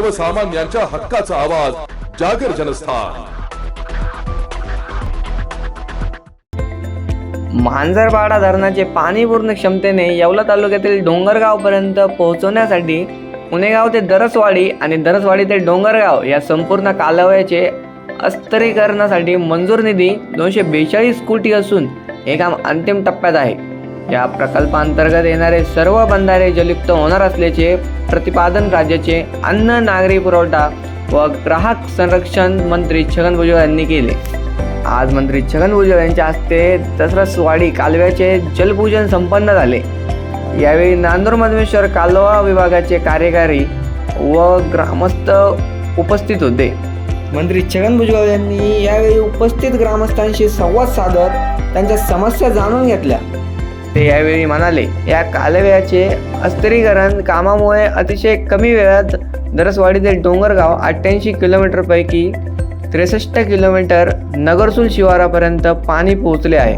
सर्वसामान्यांच्या हक्काचा आवाज जागर जनस्थान. मांजरपाडा धरणाचे पाणी पूर्ण क्षमतेने येवला तालुक्यातील डोंगरगावपर्यंत पोहोचवण्यासाठी पुणेगाव ते दरसवाडी आणि दरसवाडी ते डोंगरगाव या संपूर्ण कालव्याचे अस्तरीकरणासाठी मंजूर निधी दोनशे बेचाळीस कोटी असून हे काम अंतिम टप्प्यात आहे. या प्रकल्पांतर्गत येणारे सर्व बंधारे जलयुक्त होणार असल्याचे प्रतिपादन राज्याचे अन्न नागरी पुरवठा व ग्राहक संरक्षण मंत्री छगन भुजबळ यांनी केले. आज मंत्री छगन भुजबळ यांच्या हस्ते दसरसवाडी कालव्याचे जलपूजन संपन्न झाले. यावेळी नांदूर मधमेश्वर कालवा विभागाचे कार्यकारी व ग्रामस्थ उपस्थित होते. मंत्री छगन भुजबळ यांनी यावेळी उपस्थित ग्रामस्थांशी संवाद साधत त्यांच्या समस्या जाणून घेतल्या. ते यावेळी म्हणाले या कालव्याचे अस्तरीकरण कामामुळे अतिशय कमी वेळात दरसवाडीतील डोंगरगाव अठ्ठ्याऐंशी किलोमीटरपैकी त्रेसष्ट किलोमीटर नगरसूल शिवारापर्यंत पाणी पोहोचले आहे.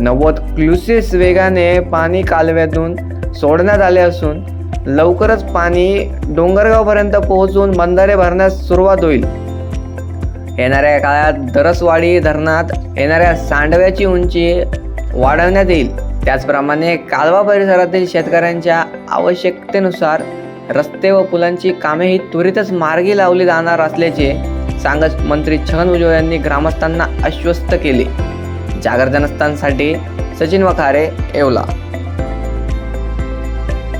नव्वद क्लुसेस वेगाने पाणी कालव्यातून सोडण्यात आले असून लवकरच पाणी डोंगरगावपर्यंत पोहोचून बंधारे भरण्यास सुरुवात होईल. येणाऱ्या काळात दरसवाडी धरणात येणाऱ्या सांडव्याची उंची वाढवण्यात येईल. त्याचप्रमाणे कालवा परिसरातील शेतकऱ्यांच्या आवश्यकतेनुसार रस्ते व पुलांची कामेही त्वरितच मार्गी लावली जाणार असल्याचे सांगत मंत्री छगन भुजबळ यांनी ग्रामस्थांना आश्वस्त केले. जागर जनस्थांसाठी सचिन वखारे येवला.